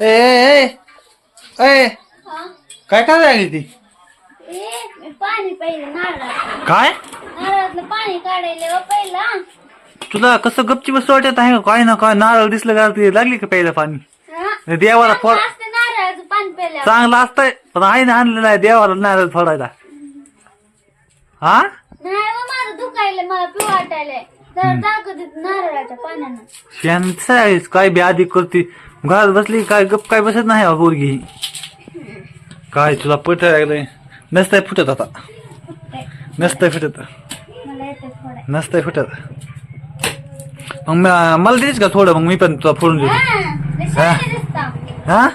ए ए ए? काय काय लागली ती? ए, पाणी पहिलं नारळात काय? नारळातलं पाणी काढायला व पहिला. तुला कसं गपची बस वाटत आहे का? काय ना काय नारळ दिसलं का ती? लागली का प्यायला पाणी? देवाला फोड चांगलं असतं नारळाचं पाणी प्यायला चांगलं असतंय पण आईने आणलेलं आहे देवाला नारळ फोडायला. हा? नाही माझं दुखायला मला पिऊ नारळाच्या पाण्यानं. शांत आहेस काय बी आधी करते. घरात बसली काय गप काय बसत नाही पोरगी. काय तुला पट लागलंय? नसतंय फुटत आता. नसतंय फुटत. नसतंय फुटत. मग मला देच का थोडं? मग मी पण तुला फोडून देतो. हा, हा?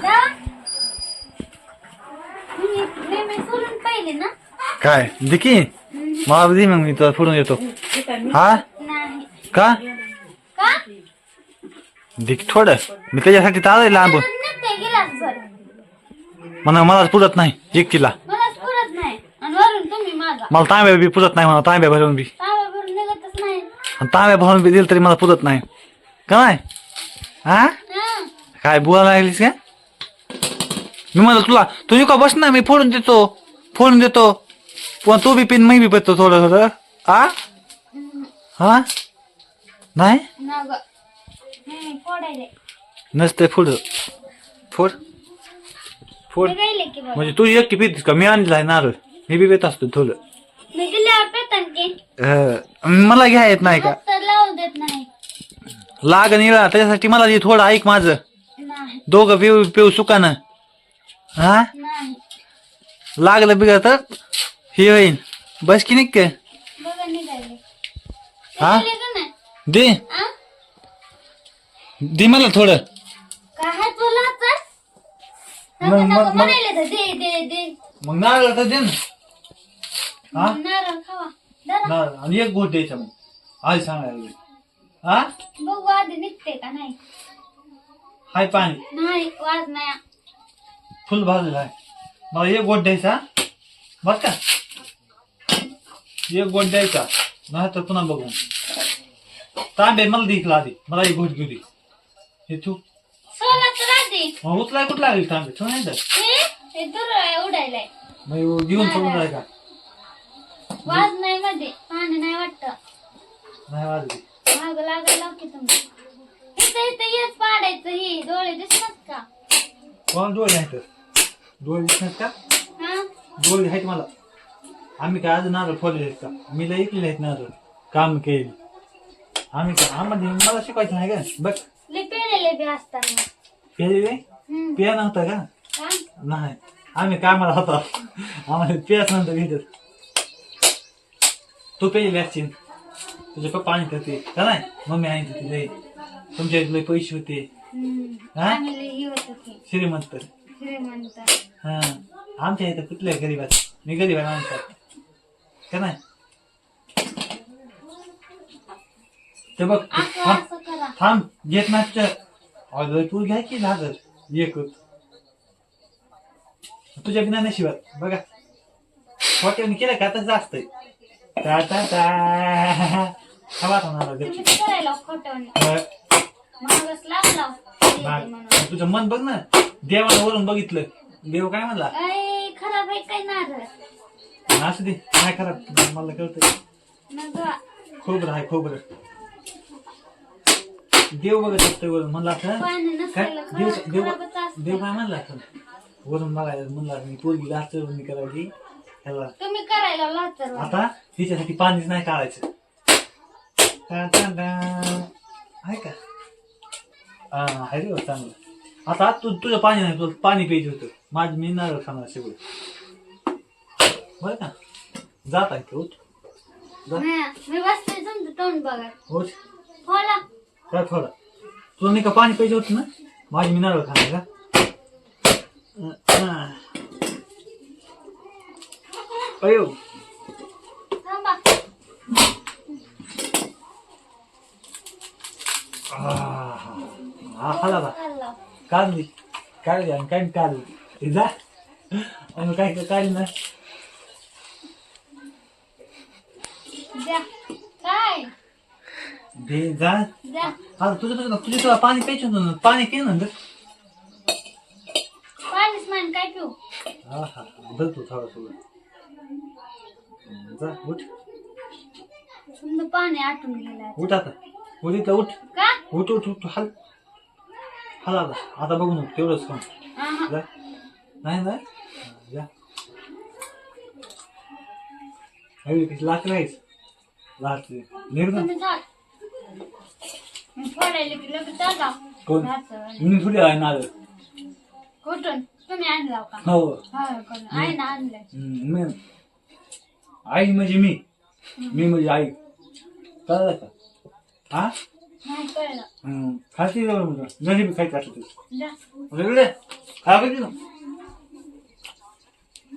काय? दिकी मला दे मग मी तुला फोडून देतो. हा? का? दे मी त्याच्यासाठी तर लांब. निघते म्हणा मला पुरत नाही एक किला मला तांब्या बी पुरत नाही म्हणा तांब्या भरून बी. तांब्या भरून बी दिलं तरी मला पुरत नाही. का नाही? हा काय बोलायला लागलीस का? मी म्हणलं तुला तू का बस ना मी फोडून देतो फोडून देतो. पण तू बी पिन मी बी पितो थोडं थोडं. आ? हा? नाही? नसते फोड फोड फोड म्हणजे तू एक पितीस का मी आणलं आहे नारळ मी बी पित असतो थोडं मला घ्या येत नाही का लाग निळा त्याच्यासाठी मला थोडं ऐक माझं दोघं पिऊ पिऊ सुकानं हा लागलं बिघा तर हे होईन बस की नाही का बघा निघायले हा? दे? दे मला थोडं. काय तर? मग- नको मग- नको मग- म्हणायले तर दे दे दे. मग नारळ तर दे ना. हा? नारळ खावा. जरा नारळ आणि एक गोट द्यायचा मग. आज सांगायला हा? बघू आधी निघते का नाही? हाय पाणी. नाही वाज नाही फुल भाजलेला आहे मला एक गोट द्यायचा बर का? एक गोट द्यायचा. नाही तर पुन्हा बघू. तांबे मला देखील आधी. मला एक गोट घेऊ दे. हे तू. सोला तर आधी मग उचलाय लागेल तांबे तू नाही तर हे? हे दूर उडायलाय. मग घेऊन सोडून का? वाज नाही मध्ये पाणी नाही वाटत. नाही वाजली. माग लागायला लाव की तुम्ही. इथं इथं येच पाडायचं ही. डोळे दिसतात का? कोण डोळे दिसतात का? हा? डोळे आहेत मला. आम्ही काय आज नारळ फोडले आहेत का? मी लय आहेत नारळ. काम केली. आम्ही काय आम्हाला मला शिकायचं नाही का? बघ बी असताना. पेले हम्म. पिया नव्हता का? का? नाही. आम्ही कामाला होतो. आम्हाला पियाच नंतर घेतात तू पेले असशील तुझे पप्पा आणि करते का नाही? मम्मी आणि होती लय तुमच्या इथे लय पैसे होते. हम्म. हा? आम्ही लय हे होत होती. श्रीमंत. श्रीमंत. हा. आमच्या इथं कुठल्या गरीबात? मी गरीब आहे माणसात. का नाही? ते बघ. असं थांब असं करा. थांब. घेत नाही अगं तू घ्या की झालं एक तुझ्या नशिबात बघा हॉटेल केलं का तसं असतंय टा टा टा हवा थांबणार तुम्ही ते करायला खोटं मागच लागला म्हणून तुझं मन बघ ना देवानं वरून बघितलं देव काय म्हणला खराब आहे काय नारळ असू दे काय खराब मला कळतंय मग खोबरं आहे खोबरं देव बघत असतोय वरून म्हणला काय? देव देव देव असतं काय म्हणला असं वरून बघायला म्हणला मी पोरगी मी करायची. ह्याला तुम्ही करायला आता तिच्यासाठी पाणीच नाही काढायचं. आहे का? हा आहे रे चांगलं. आता तू तुझं पाणी नाही तुला पाणी प्यायचं होतं. माझं मी नारळ खाणार सगळं बरं का? जात आहे उठ जा. मी बसते तुमचं तोंड बघा. होला काय थोडा. तुला नाही का पाणी पाहिजे होतं ना? माझी मी नारळ खाणार का अयो. थांबा. हा खाला बा खाल्लं. काढली. काढली आणि काय काढली? जा. आणि काय काढली ना? द्या. दे जा. आता तुझं तुझं तुझं तुला पाणी प्यायचं होतं ना पाणी के ना पाण्याने काय पिऊ? हा हा धर तू थोडं थोडं. जा उठ. समजा पाणी आटून गेलं उठ आता. उठ इथं उठ. का? उठ उठ उठ हल. हल आता. आता बघू नको तेवढंच काम आहा. जा. नाही हा, जा. कशी लाच राहीस? लाच तुम्ही जा. मी फोडायला की लगेच चालला. कोण? घरचं. मी थोडी आहे नारळ कुठून? तुम्ही आणला का? हो. हा कोण? आहे ना आणलंय. हम्म, मी आई म्हणजे मी. मी म्हणजे आई. कळलं का? हा? नाही कळलं. हम्म, खायची जवळ खायचं जा. काय करते ना